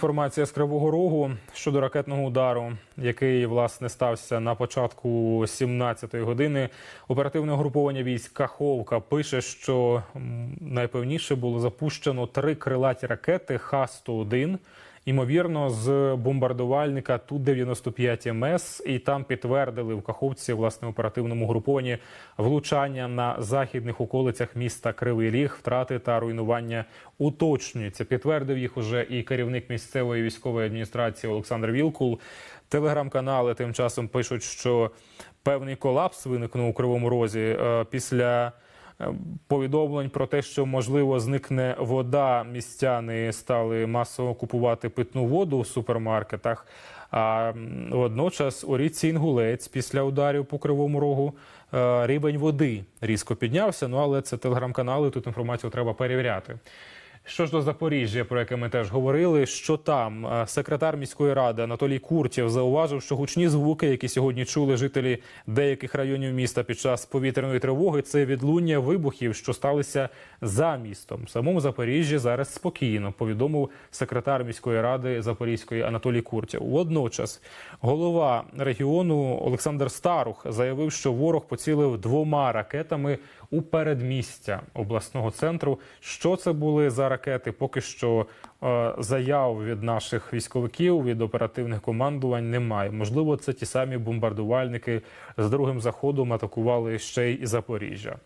Інформація з Кривого Рогу щодо ракетного удару, який власне стався на початку 17-ї години. Оперативне груповання військ Каховка пише, що найпевніше було запущено три крилаті ракети Х-101, ймовірно, з бомбардувальника Ту-95 МС. І там підтвердили в Каховці власне оперативному групованні влучання на західних околицях міста Кривий Ріг, втрати та руйнування уточнюються. Підтвердив їх уже і керівник місцевої військової адміністрації Олександр Вілкул. Телеграм-канали тим часом пишуть, що певний колапс виникнув у Кривому Розі е, після повідомлень про те, що можливо зникне вода. Містяни стали масово купувати питну воду у супермаркетах. А водночас у річці Інгулець після ударів по кривому рогу е, рівень води різко піднявся. Ну але це телеграм-канали. Тут інформацію треба перевіряти. Що ж до Запоріжжя, про яке ми теж говорили, що там Е, секретар міської ради Анатолій Куртєв зауважив, що гучні звуки, які сьогодні чули жителі деяких районів міста під час повітряної тривоги, це відлуння вибухів, що сталися за містом. В самому Запоріжжі зараз спокійно повідомив секретар міської ради Запорізької Анатолій Куртєв. Водночас голова регіону Олександр Старух заявив, що ворог поцілив двома ракетами у передмістя обласного центру. Що це були за ракети? Поки що е, заяв від наших військовиків, від оперативних командувань немає. Можливо, це ті самі бомбардувальники з другим заходом атакували ще й Запоріжжя.